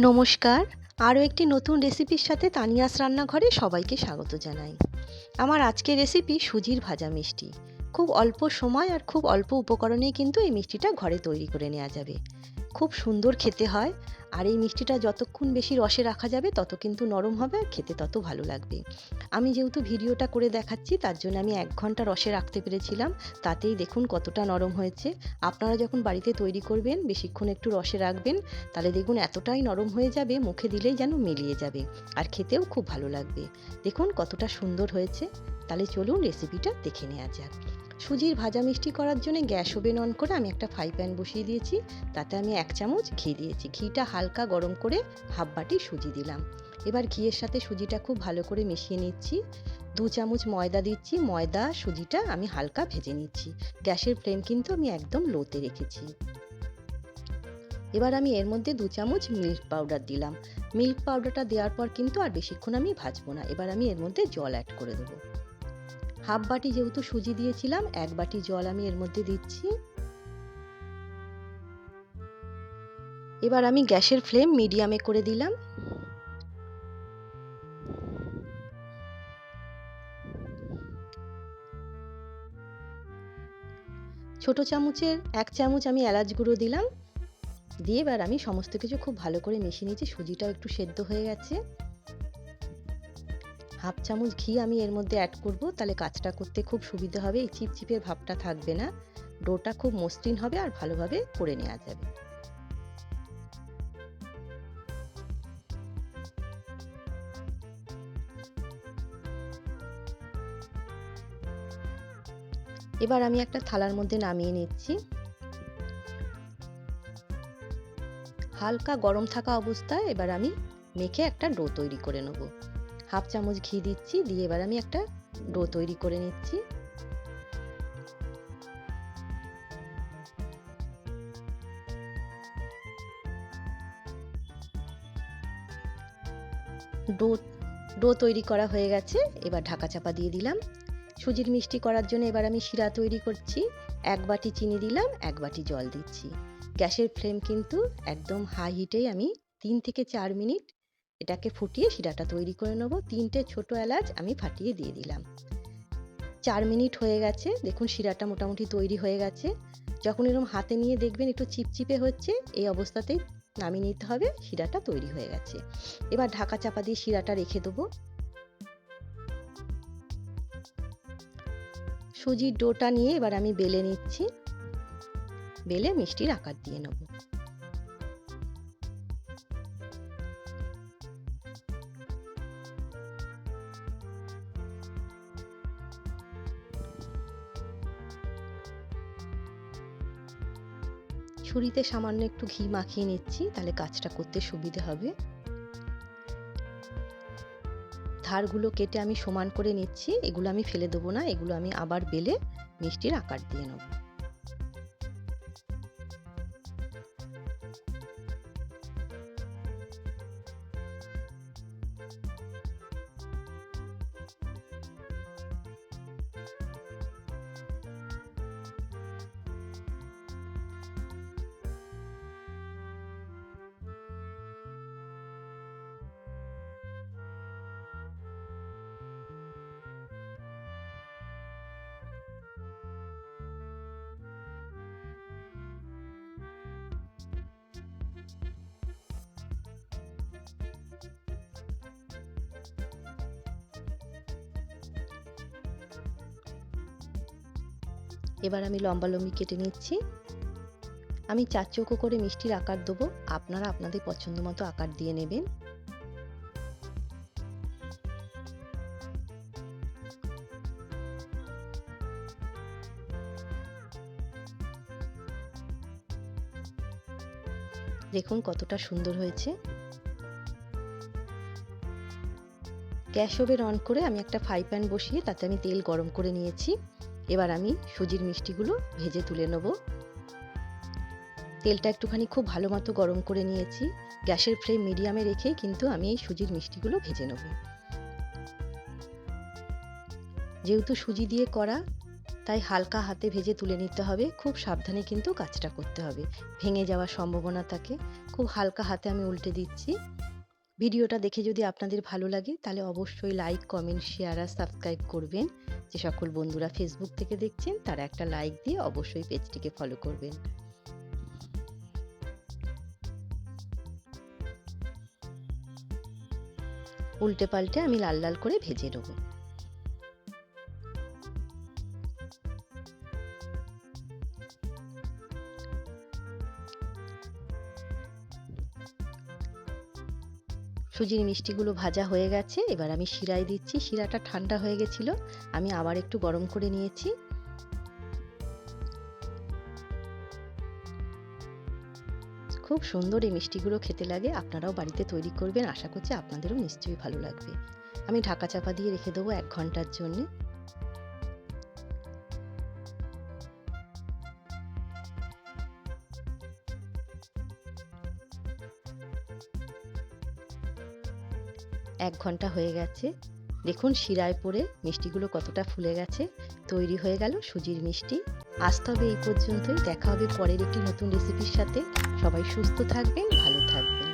নমস্কার। আরও একটি নতুন রেসিপির সাথে তানিয়াস রান্নাঘরে সবাইকে স্বাগত জানাই। আমার আজকের রেসিপি সুজির ভাজা মিষ্টি। খুব অল্প সময় আর খুব অল্প উপকরণেই কিন্তু এই মিষ্টিটা ঘরে তৈরি করে নেওয়া যাবে। খুব সুন্দর খেতে হয় আর এই মিষ্টিটা যতক্ষণ বেশি রসে রাখা যাবে, তত কিন্তু নরম হবে আর খেতে তত ভালো লাগবে। আমি যেহেতু ভিডিওটা করে দেখাচ্ছি, তার জন্য আমি এক ঘণ্টা রসে রাখতে পেরেছিলাম। তাতেই দেখুন কতটা নরম হয়েছে। আপনারা যখন বাড়িতে তৈরি করবেন, বেশিক্ষণ একটু রসে রাখবেন, তাহলে দেখুন এতটাই নরম হয়ে যাবে, মুখে দিলেই যেন মিলিয়ে যাবে আর খেতেও খুব ভালো লাগবে। দেখুন কতটা সুন্দর হয়েছে। তাহলে চলুন রেসিপিটা দেখে নেওয়া যাক। সুজির ভাজা মিষ্টি করার জন্য গ্যাস ওভেন অন করে আমি একটা ফ্রাই প্যান বসিয়ে দিয়েছি। তাতে আমি এক চামচ ঘি দিয়েছি। ঘিটা হালকা গরম করে হাফ বাটি সুজি দিলাম। এবার ঘিয়ের সাথে সুজিটা খুব ভালো করে মিশিয়ে নিচ্ছি। দু চামচ ময়দা দিচ্ছি। ময়দা, সুজিটা আমি হালকা ভেজে নিচ্ছি। গ্যাসের ফ্লেম কিন্তু আমি একদম লোতে রেখেছি। এবার আমি এর মধ্যে দু চামচ মিল্ক পাউডার দিলাম। মিল্ক পাউডারটা দেওয়ার পর কিন্তু আর বেশিক্ষণ আমি ভাজবো না। এবার আমি এর মধ্যে জল অ্যাড করে দেবো। হাফ বাটি যেহেতু সুজি দিয়েছিলাম, এক বাটি জল আমি এর মধ্যে দিচ্ছি। এবার আমি গ্যাসের ফ্লেম মিডিয়ামে করে দিলাম। ছোট চামচের এক চামচ আমি এলাচ গুঁড়ো দিলাম। দিয়ে এবার আমি সমস্ত কিছু খুব ভালো করে মিশিয়ে নিয়েছি। সুজিটাও একটু সেদ্ধ হয়ে গেছে। হাফ চামচ ঘি আমি এর মধ্যে অ্যাড করব। তাহলে কাজটা করতে খুব সুবিধা হবে। এই চিপচিপের ভাবটা থাকবে না। ডোটা খুব মসৃণ হবে আর ভালোভাবে করে নেওয়া যাবে। এবার আমি একটা থালার মধ্যে নামিয়ে নিচ্ছি। হালকা গরম থাকা অবস্থায় এবার আমি মেখে একটা ডো তৈরি করে নেব। হাফ চামচ ঘি দিচ্ছি, দিয়ে এবার আমি একটা ডো তৈরি করে নিচ্ছি। ডো ডো তৈরি করা হয়ে গেছে, এবার ঢাকা চাপা দিয়ে দিলাম। সুজির মিষ্টি করার জন্য এবার আমি শিরা তৈরি করছি। এক বাটি চিনি দিলাম, এক বাটি জল দিচ্ছি। গ্যাসের ফ্লেম কিন্তু একদম হাই হিটেই আমি তিন থেকে চার মিনিট এটাকে ফুটিয়ে শিরাটা তৈরি করে নেব। তিনটে ছোট এলাচ আমি ফাটিয়ে দিয়ে দিলাম। চার মিনিট হয়ে গেছে, দেখুন শিরাটা মোটামুটি তৈরি হয়ে গেছে। যখন এরকম হাতে নিয়ে দেখবেন একটু চিপচিপে হচ্ছে, এই অবস্থাতেই নামিয়ে নিতে হবে, শিরাটা তৈরি হয়ে গেছে। এবার ঢাকা চাপা দিয়ে শিরাটা রেখে দেবো। সুজির ডোটা নিয়ে এবার আমি বেলে নিচ্ছি। বেলে মিষ্টির আকার দিয়ে নেব। ছুরিতে সামান্য একটু ঘি মাখিয়ে নিচ্ছি, তাহলে কাজটা করতে সুবিধে হবে। ধারগুলো কেটে আমি সমান করে নিচ্ছি, এগুলো আমি ফেলে দেবো না, এগুলো আমি আবার বেলে মিষ্টির আকার দিয়ে নেব। এবার আমি লম্বা লম্বি কেটে নিচ্ছি। আমি চার চৌকো করে মিষ্টির আকার দেবো। আপনারা আপনাদের পছন্দ মতো আকার দিয়ে নেবেন। দেখুন কতটা সুন্দর হয়েছে। গ্যাস ওভেন অন করে আমি একটা ফ্রাই প্যান বসিয়ে তাতে আমি তেল গরম করে নিয়েছি। এবার আমি সুজির মিষ্টিগুলো ভেজে তুলে নেব। তেলটা একটুখানি খুব ভালো মতো গরম করে নিয়েছি। গ্যাসের ফ্লেম মিডিয়ামে রেখেই কিন্তু আমি এই সুজির মিষ্টিগুলো ভেজে নেব। যেহেতু সুজি দিয়ে করা, তাই হালকা হাতে ভেজে তুলে নিতে হবে। খুব সাবধানে কিন্তু কাজটা করতে হবে। ভেঙে যাওয়ার সম্ভাবনা থাকে। খুব হালকা হাতে আমি উল্টে দিচ্ছি। ভিডিওটা দেখে যদি আপনাদের ভালো লাগে, তাহলে অবশ্যই লাইক কমেন্ট শেয়ার আর সাবস্ক্রাইব করবেন। যে সকল বন্ধুরা ফেসবুক থেকে দেখছেন, তারা একটা লাইক দিয়ে অবশ্যই পেজটিকে ফলো করবেন। উল্টে পাল্টে আমি লাল লাল করে ভেজে নেব। সুজির মিষ্টিগুলো ভাজা হয়ে গেছে, এবার আমি শিরায় দিচ্ছি। শিরাটা ঠান্ডা হয়ে গেছিল, আমি আবার একটু গরম করে নিয়েছি। খুব সুন্দর এই মিষ্টিগুলো খেতে লাগে, আপনারাও বাড়িতে তৈরি করবেন, আশা করছি আপনাদেরও নিশ্চয়ই ভালো লাগবে। আমি ঢাকা চাপা দিয়ে রেখে দেবো এক ঘণ্টার জন্যে। এক ঘণ্টা হয়ে গেছে। দেখুন শিরায় পরে মিষ্টিগুলো কতটা ফুলে গেছে। তৈরি হয়ে গেল সুজির মিষ্টি। আজ তবে এই পর্যন্তই। দেখা হবে পরের একটি নতুন রেসিপির সাথে। সবাই সুস্থ থাকবেন, ভালো থাকবেন।